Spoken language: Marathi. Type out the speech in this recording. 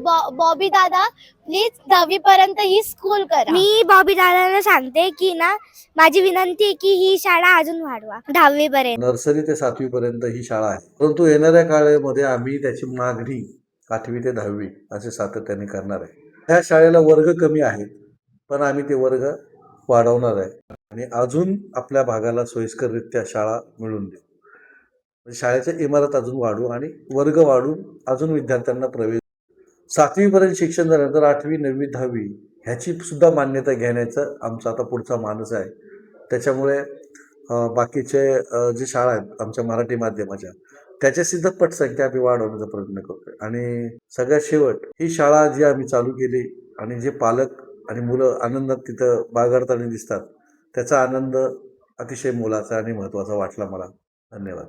बॉबी दादा प्लीज दहावी पर्यंत ही स्कूल करा. मी बॉबी दादांना सांगते की ना माझी विनंती आहे की ही शाळा अजून वाढवा. दहावी पर्यंत नर्सरी ते सातवी पर्यंत ही शाळा आहे. परंतु येणाऱ्या काळामध्ये आम्ही त्याची मागणी आठवी ते दहावी असे सातत्याने करणार आहे. ह्या शाळेला वर्ग कमी आहेत पण आम्ही ते वर्ग वाढवणार आहे. आणि अजून आपल्या भागाला सोयीस्कररित्या शाळा मिळून देऊ. म्हणजे शाळेच्या इमारत अजून वाढवू आणि वर्ग वाढून अजून विद्यार्थ्यांना प्रवेश सातवीपर्यंत शिक्षण झाल्यानंतर आठवी नववी दहावी ह्याची सुद्धा मान्यता घेण्याचं आमचा आता पुढचा मानस आहे. त्याच्यामुळे बाकीचे जे शाळा आहेत आमच्या मराठी माध्यमाच्या त्याच्या सुद्धा पटसंख्या आम्ही वाढवण्याचा प्रयत्न करतोय. आणि सगळ्यात शेवट ही शाळा जी आम्ही चालू केली आणि जे पालक आणि मुलं आनंदात तिथं बागडताना दिसतात त्याचा आनंद अतिशय मोलाचा आणि महत्त्वाचा वाटला मला. धन्यवाद.